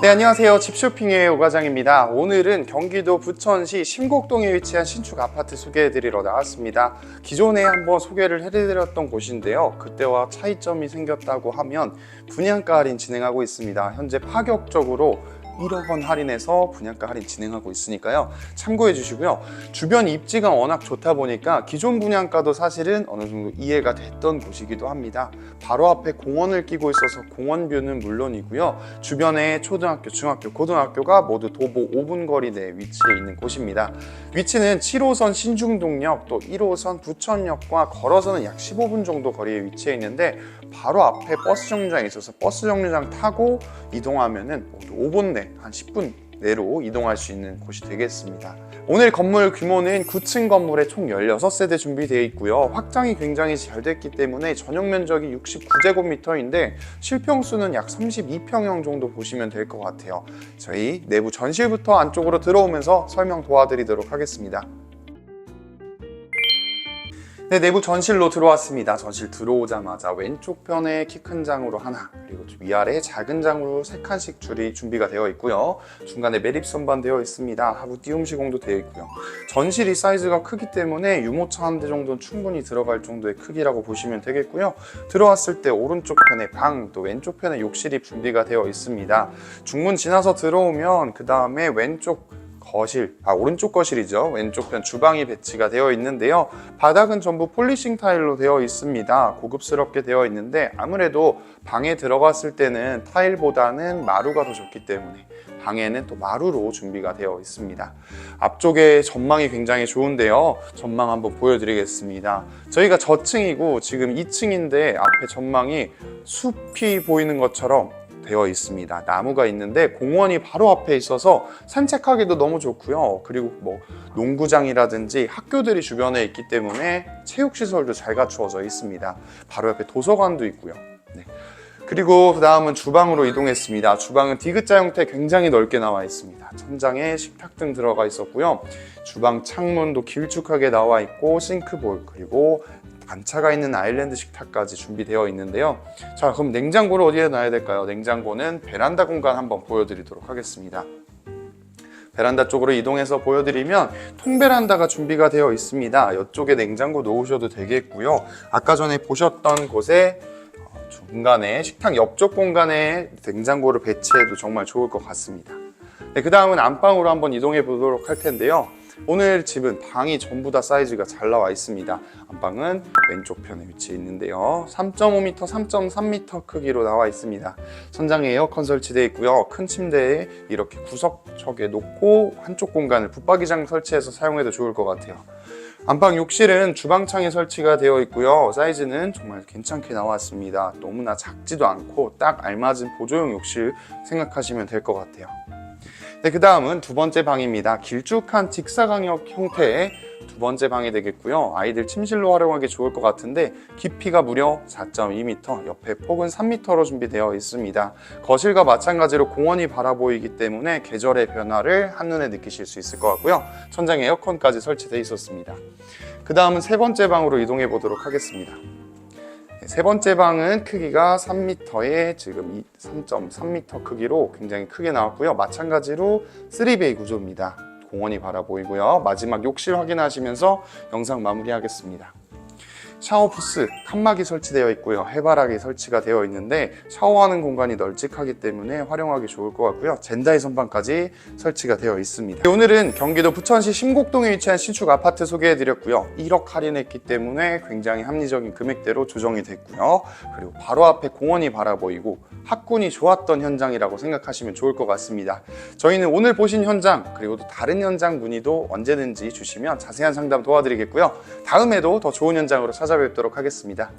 네, 안녕하세요. 집쇼핑의 오과장입니다. 오늘은 경기도 부천시 심곡동에 위치한 신축 아파트 소개해드리러 나왔습니다. 기존에 한번 소개를 해드렸던 곳인데요. 그때와 차이점이 생겼다고 하면 분양가 할인 진행하고 있습니다. 현재 파격적으로 1억 원 할인해서 분양가 할인 진행하고 있으니까요. 참고해 주시고요. 주변 입지가 워낙 좋다 보니까 기존 분양가도 사실은 어느 정도 이해가 됐던 곳이기도 합니다. 바로 앞에 공원을 끼고 있어서 공원 뷰는 물론이고요. 주변에 초등학교, 중학교, 고등학교가 모두 도보 5분 거리 내에 위치해 있는 곳입니다. 위치는 7호선 신중동역 또 1호선 부천역과 걸어서는 약 15분 정도 거리에 위치해 있는데 바로 앞에 버스 정류장이 있어서 버스 정류장 타고 이동하면은 모두 5분 내한 10분 내로 이동할 수 있는 곳이 되겠습니다. 오늘 건물 규모는 9층 건물에 총 16세대 준비되어 있고요. 확장이 굉장히 잘 됐기 때문에 전용 면적이 69제곱미터인데 실평수는 약 32평형 정도 보시면 될 것 같아요. 저희 내부 전실부터 안쪽으로 들어오면서 설명 도와드리도록 하겠습니다. 네, 내부 전실로 들어왔습니다. 전실 들어오자마자 왼쪽 편에 키 큰 장으로 하나, 그리고 위아래 작은 장으로 세 칸씩 줄이 준비가 되어 있고요. 중간에 매립 선반 되어 있습니다. 하부 띄움 시공도 되어 있고요. 전실이 사이즈가 크기 때문에 유모차 한 대 정도는 충분히 들어갈 정도의 크기라고 보시면 되겠고요. 들어왔을 때 오른쪽 편에 방, 또 왼쪽 편에 욕실이 준비가 되어 있습니다. 중문 지나서 들어오면 그 다음에 왼쪽 거실, 아 오른쪽 거실이죠. 왼쪽 편 주방이 배치가 되어 있는데요. 바닥은 전부 폴리싱 타일로 되어 있습니다. 고급스럽게 되어 있는데 아무래도 방에 들어갔을 때는 타일보다는 마루가 더 좋기 때문에 방에는 또 마루로 준비가 되어 있습니다. 앞쪽에 전망이 굉장히 좋은데요. 전망 한번 보여드리겠습니다. 저희가 저층이고 지금 2층인데 앞에 전망이 숲이 보이는 것처럼 되어 있습니다. 나무가 있는데 공원이 바로 앞에 있어서 산책하기도 너무 좋고요. 그리고 뭐 농구장이라든지 학교들이 주변에 있기 때문에 체육시설도 잘 갖추어져 있습니다. 바로 옆에 도서관도 있고요. 네. 그리고 그 다음은 주방으로 이동했습니다. 주방은 디귿자 형태 굉장히 넓게 나와 있습니다. 천장에 식탁 등 들어가 있었고요. 주방 창문도 길쭉하게 나와 있고 싱크볼 그리고 반차가 있는 아일랜드 식탁까지 준비되어 있는데요. 자, 그럼 냉장고를 어디에 놔야 될까요? 냉장고는 베란다 공간 한번 보여드리도록 하겠습니다. 베란다 쪽으로 이동해서 보여드리면 통베란다가 준비가 되어 있습니다. 이쪽에 냉장고 놓으셔도 되겠고요. 아까 전에 보셨던 곳에 어, 중간에 식탁 옆쪽 공간에 냉장고를 배치해도 정말 좋을 것 같습니다. 네, 그 다음은 안방으로 한번 이동해 보도록 할 텐데요. 오늘 집은 방이 전부 다 사이즈가 잘 나와 있습니다. 안방은 왼쪽 편에 위치해 있는데요. 3.5m, 3.3m 크기로 나와 있습니다. 천장에 에어컨 설치되어 있고요. 큰 침대에 이렇게 구석척에 놓고 한쪽 공간을 붙박이장 설치해서 사용해도 좋을 것 같아요. 안방 욕실은 주방창에 설치가 되어 있고요. 사이즈는 정말 괜찮게 나왔습니다. 너무나 작지도 않고 딱 알맞은 보조용 욕실 생각하시면 될 것 같아요. 네, 그 다음은 두 번째 방입니다. 길쭉한 직사광역 형태의 두 번째 방이 되겠고요. 아이들 침실로 활용하기 좋을 것 같은데 깊이가 무려 4.2m, 옆에 폭은 3m로 준비되어 있습니다. 거실과 마찬가지로 공원이 바라보이기 때문에 계절의 변화를 한눈에 느끼실 수 있을 것 같고요. 천장에 에어컨까지 설치되어 있었습니다. 그 다음은 세 번째 방으로 이동해 보도록 하겠습니다. 네, 세 번째 방은 크기가 3m에 지금 3.3m 크기로 굉장히 크게 나왔고요. 마찬가지로 3베이 구조입니다. 공원이 바라보이고요. 마지막 욕실 확인하시면서 영상 마무리하겠습니다. 샤워 부스, 칸막이 설치되어 있고요. 해바라기 설치가 되어 있는데 샤워하는 공간이 널찍하기 때문에 활용하기 좋을 것 같고요. 젠다이 선반까지 설치가 되어 있습니다. 네, 오늘은 경기도 부천시 심곡동에 위치한 신축 아파트 소개해드렸고요. 1억 할인했기 때문에 굉장히 합리적인 금액대로 조정이 됐고요. 그리고 바로 앞에 공원이 바라보이고 학군이 좋았던 현장이라고 생각하시면 좋을 것 같습니다. 저희는 오늘 보신 현장 그리고 또 다른 현장 문의도 언제든지 주시면 자세한 상담 도와드리겠고요. 다음에도 더 좋은 현장으로 찾아뵙도록 하겠습니다.